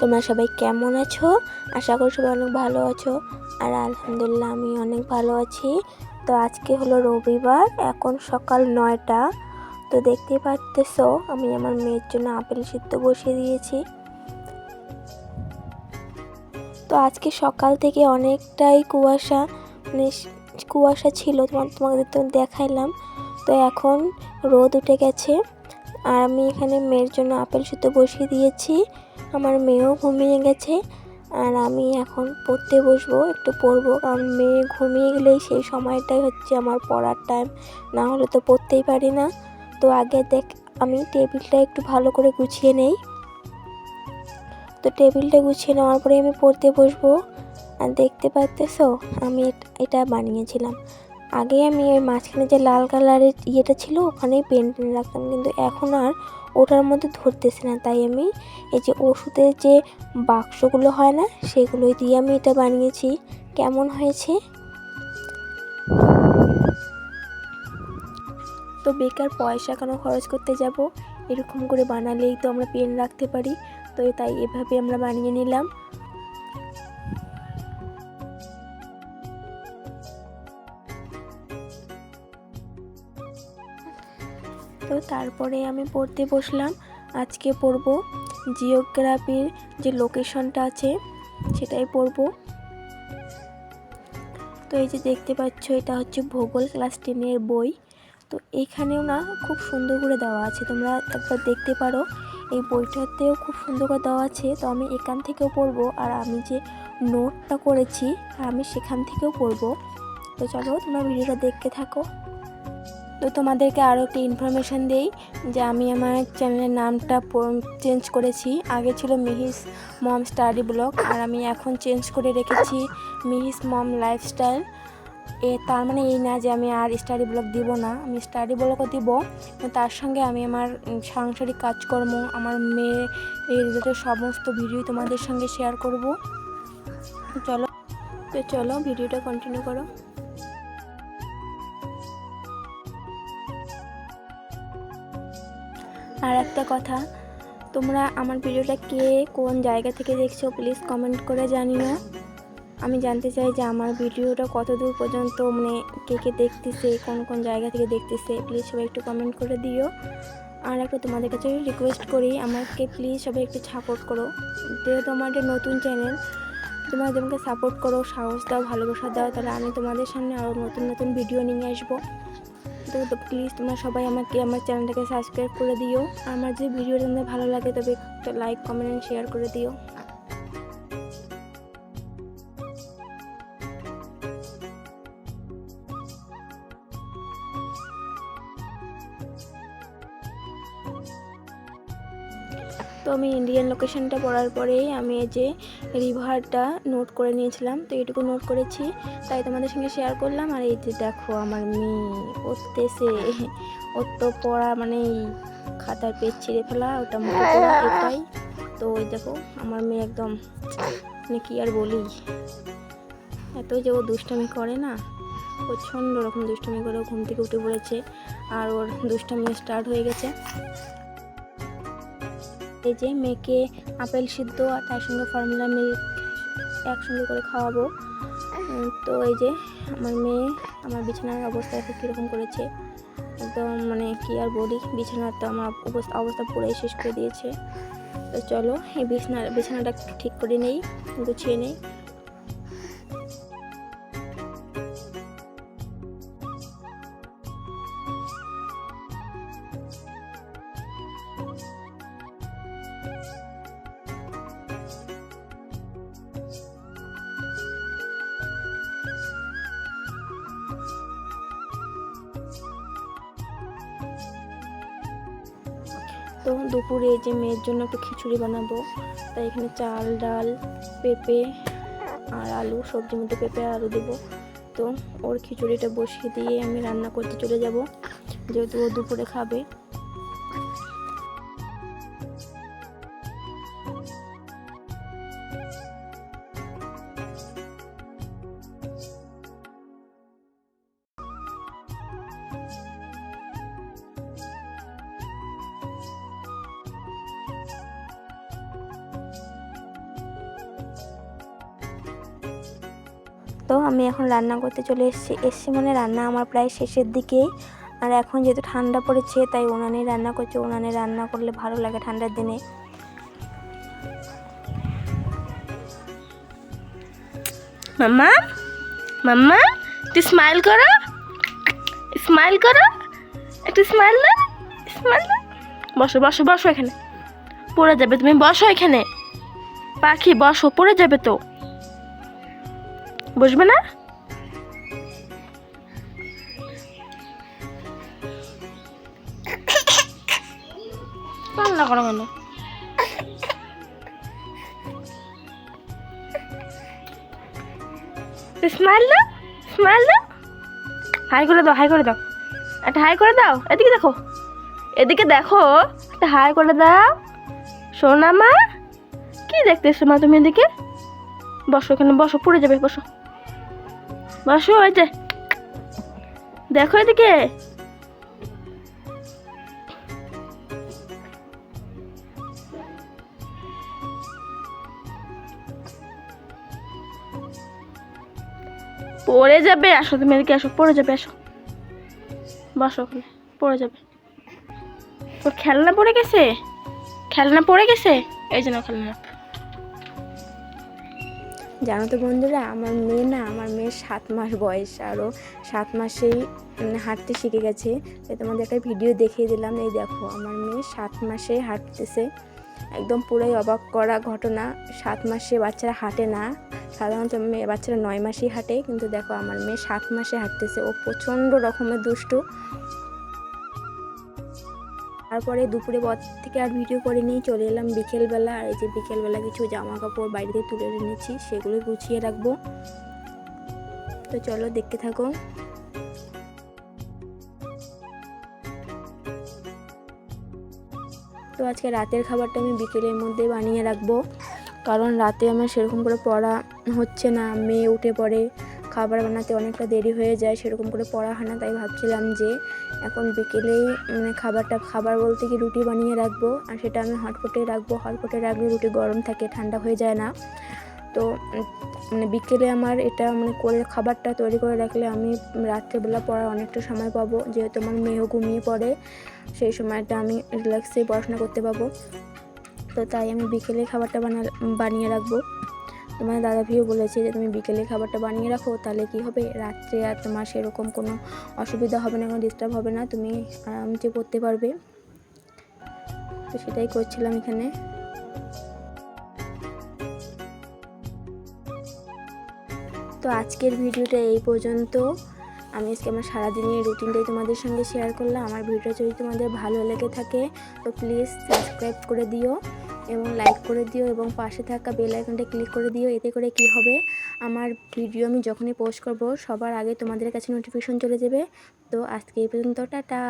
তোমরা সবাই কেমন আছো? আশা করি সবাই অনেক ভালো আছো। আর আলহামদুলিল্লাহ আমি অনেক ভালো আছি। তো আজকে হলো রবিবার, এখন সকাল নয়টা। তো দেখতেই পারতেছো আমি আমার মেয়ের জন্য আপেল সিদ্ধ বসিয়ে দিয়েছি। তো আজকে সকাল থেকে অনেকটাই কুয়াশা মানে কুয়াশা ছিল তোমার তোমাদের তো দেখাইলাম। তো এখন রোদ উঠে গেছে। আর আমি এখানে মেয়ের জন্য আপেল সুতো বসিয়ে দিয়েছি। আমার মেয়েও ঘুমিয়ে গেছে। আর আমি এখন পড়তে বসবো, একটু পড়ব। কারণ মেয়ে ঘুমিয়ে গেলেই সেই সময়টাই হচ্ছে আমার পড়ার টাইম না হলে তো পড়তেই পারি না। তো আগে দেখ, আমি টেবিলটা একটু ভালো করে গুছিয়ে নেই। তো টেবিলটা গুছিয়ে নেওয়ার পরে আমি পড়তে বসবো। আর দেখতে পাচ্তেছো আমি এটা বানিয়েছিলাম। আগে আমি ওই মাঝখানে যে লাল কালারের ইয়েটা ছিল, ওখানেই পেন টেন রাখতাম। কিন্তু এখন আর ওটার মধ্যে ধরতেছে না। তাই আমি এই যে ওষুধের যে বাক্সগুলো হয় না, সেগুলোই দিয়ে আমি এটা বানিয়েছি। কেমন হয়েছে? তো বেকার পয়সা কেন খরচ করতে যাব? এরকম করে বানালেই তো আমরা পেন রাখতে পারি। তো তাই এভাবে আমরা বানিয়ে নিলাম। তো তারপরে আমি পড়তে বসলাম। আজকে পড়ব জিওগ্রাফির যে লোকেশনটা আছে, সেটাই পড়ব। তো এই যে দেখতে পাচ্ছ, এটা হচ্ছে ভূগোল ক্লাস টেনের বই। তো এখানেও না খুব সুন্দর করে দেওয়া আছে, তোমরা একবার দেখতে পারো। এই বইটাতেও খুব সুন্দর করে দেওয়া আছে। তো আমি এখান থেকেও পড়ব, আর আমি যে নোটটা করেছি, আমি সেখান থেকেও পড়ব। তো চলো তোমরা ভিডিওটা দেখতে থাকো। তো তোমাদেরকে আরও একটি ইনফরমেশান দেই যে আমি আমার চ্যানেলের নামটা চেঞ্জ করেছি। আগে ছিল মিহিস মম স্টাডি ব্লগ, আর আমি এখন চেঞ্জ করে রেখেছি মিহিস মম লাইফস্টাইল এ, তার মানে এই না যে আমি আর স্টাডি ব্লগ দিব না, আমি স্টাডি ব্লগও দিব। তার সঙ্গে আমি আমার সাংসারিক কাজকর্ম, আমার মেয়ে রিলেটেড সমস্ত ভিডিও তোমাদের সঙ্গে শেয়ার করব। চলো, তো চলো ভিডিওটা কন্টিনিউ করো। আর একটা কথা, তোমরা আমার ভিডিওটা কে কোন জায়গা থেকে দেখছ প্লিজ কমেন্ট করে জানিও। আমি জানতে চাই যে আমার ভিডিওটা কত দূর পর্যন্ত মানে কে কে দেখতেছে, কোন কোন জায়গা থেকে দেখতেছে, প্লিজ সবাই একটু কমেন্ট করে দিও। আর একটা তোমাদের কাছে রিকোয়েস্ট করি, আমাকে প্লিজ সবাই একটু সাপোর্ট করো। যেহেতু আমার একটা নতুন চ্যানেল তোমরা যেমনকে সাপোর্ট করো, সাহস দাও, ভালোবাসা দাও, তাহলে আমি তোমাদের সামনে আরও নতুন নতুন ভিডিও নিয়ে আসব। তো প্লিজ তোমরা সবাই আমাকে, আমার চ্যানেলটাকে সাবস্ক্রাইব করে দিও। আমার যে ভিডিওটা তোমাদের ভালো লাগে তবে একটা লাইক কমেন্ট শেয়ার করে দিও। তো আমি ইন্ডিয়ান লোকেশনটা পড়ার পরেই আমি এই যে রিভারটা নোট করে নিয়েছিলাম। তো এটুকু নোট করেছি। তাই তোমাদের সঙ্গে শেয়ার করলাম। আর এই যে দেখো আমার মেয়ে পড়তেছে ওর তো পড়া মানে খাতার পেজ ছিঁড়ে ফেলা, ওটা মুখে তো ওই দেখো আমার মেয়ে একদম মানে কী আর বলি? এত যে ও দুষ্টামি করে না, প্রচণ্ড রকম দুষ্টামি করে ঘুম থেকে উঠে পড়েছে। আর ওর দুষ্টামি স্টার্ট হয়ে গেছে। এই যে মেয়েকে আপেল সিদ্ধ আর তার সঙ্গে ফর্মুলা মিল্ক একসঙ্গে করে খাওয়াবো। তো এই যে আমার মেয়ে আমার বিছানার অবস্থা এখন কীরকম করেছে। একদম মানে কি আর বলি, বিছানার তো আমার অবস্থা অবস্থা পুরাই শেষ করে দিয়েছে। তো চলো এই বিছানা, বিছানাটা ঠিক করে নেই, গুছিয়ে নেই। তো দুপুরে যে মেয়ের জন্য একটু খিচুড়ি বানাবো। তাই এখানে চাল, ডাল, পেঁপে আর আলু, সবজির মধ্যে পেঁপে আর আলু দেবো। তো ওর খিচুড়িটা বসিয়ে দিয়ে আমি রান্না করতে চলে যাব। যেহেতু ও দুপুরে খাবে তো আমি এখন রান্না করতে চলে এসেছি। এসছি মানে রান্না আমার প্রায় শেষের দিকেই আর এখন যেহেতু ঠান্ডা পড়েছে, তাই উনানে রান্না করছে। উনানে রান্না করলে ভালো লাগে ঠান্ডার দিনে। মাম্মা মাম্মা, একটু স্মাইল করো। স্মাইল করো। একটু স্মাইল না স্মাইল দাও। বসো বসো বসো এখানে। পড়ে যাবে তুমি, বসো এখানে। পাখি, বসো, পড়ে যাবে তো। বসবে না? কান্না করো কেন? স্মাইল দাও স্মাইল দাও। হাই করে দাও হাই করে দাও। একটা হাই করে দাও এদিকে দেখো। এদিকে দেখো একটা হাই করে দাও। সোনা মা কি দেখতেছো মা তুমি এদিকে? বসো এখানে বসো পড়ে যাবে বসো। বসো ওই যে। দেখো এদিকে। পড়ে যাবে, আসো তুমি এদিকে আসো, পড়ে যাবে, আসো। বসো ওখানে পড়ে যাবে। তোর খেলনা পড়ে গেছে? খেলনা পড়ে গেছে? এই জন্য খেলনা। জানো তো বন্ধুরা, আমার মেয়ে না, আমার মেয়ের সাত মাস বয়স আরও সাত মাসেই হাঁটতে শিখে গেছে। তাই তোমাদের একটা ভিডিও দেখিয়ে দিলাম। এই দেখো, আমার মেয়ে সাত মাসে হাঁটতেছে। একদম পুরোই অবাক করা ঘটনা। সাত মাসে বাচ্চারা হাঁটে না। সাধারণত মেয়ে, বাচ্চারা নয় মাসেই হাঁটে। কিন্তু দেখো, আমার মেয়ে সাত মাসে হাঁটতেছে। ও প্রচণ্ড রকমের দুষ্টু। তারপরে দুপুরে পর থেকে আর ভিডিও করে নিয়ে চলে এলাম বিকেলবেলা। আর এই যে বিকেলবেলা কিছু জামা কাপড় বাড়িতে তুলে এনেছি, সেগুলো গুছিয়ে রাখব। তো চলো দেখতে থাকো। তো আজকে রাতের খাবারটা আমি বিকেলের মধ্যে বানিয়ে রাখব, কারণ রাতে আমার সেরকম করে পড়া হচ্ছে না। মেয়ে উঠে পড়ে খাবার বানাতে অনেকটা দেরি হয়ে যায়, সেরকম করে পড়া হয় না, তাই ভাবছিলাম যে এখন বিকেলেই মানে খাবারটা, খাবার বলতে কি রুটি বানিয়ে রাখব, আর সেটা আমি হটপটে রাখব, হটপটে রাখলে রুটি গরম থাকে, ঠান্ডা হয়ে যায় না। তো মানে বিকেলে আমার এটা মানে করে, খাবারটা তৈরি করে রাখলে আমি রাত্রেবেলা পড়ার অনেকটা সময় পাবো, যেহেতু আমার মেয়েও ঘুমিয়ে পড়ে, সেই সময়টা আমি রিল্যাক্সে পড়াশোনা করতে পাবো। তো তাই আমি বিকেলে খাবারটা বানা বানিয়ে রাখব। তোমার দাদা ভাইও বলেছে যে তুমি বিকেলে খাবারটা বানিয়ে রাখো, তাহলে কি হবে? রাত্রে আর তোমার সেরকম কোনো অসুবিধা হবে না, কোনো ডিস্টার্ব হবে না, তুমি আরামসে পড়তে পারবে। তো সেটাই করছিলাম এখানে। তো আজকের ভিডিওটা এই পর্যন্ত। আমি আজকে আমার সারাদিনের রুটিনটাই তোমাদের সঙ্গে শেয়ার করলাম। আমার ভিডিওটা যদি তোমাদের ভালো লেগে থাকে, তো প্লিজ সাবস্ক্রাইব করে দিও। এবং লাইক করে দিও এবং পাশে থাকা বেল আইকনটা ক্লিক করে দিও, এতে করে কি হবে? আমার ভিডিও আমি যখনই পোস্ট করব, সবার আগে তোমাদের কাছে নোটিফিকেশন চলে যাবে। তো আজকে এই পর্যন্ত, টাটা!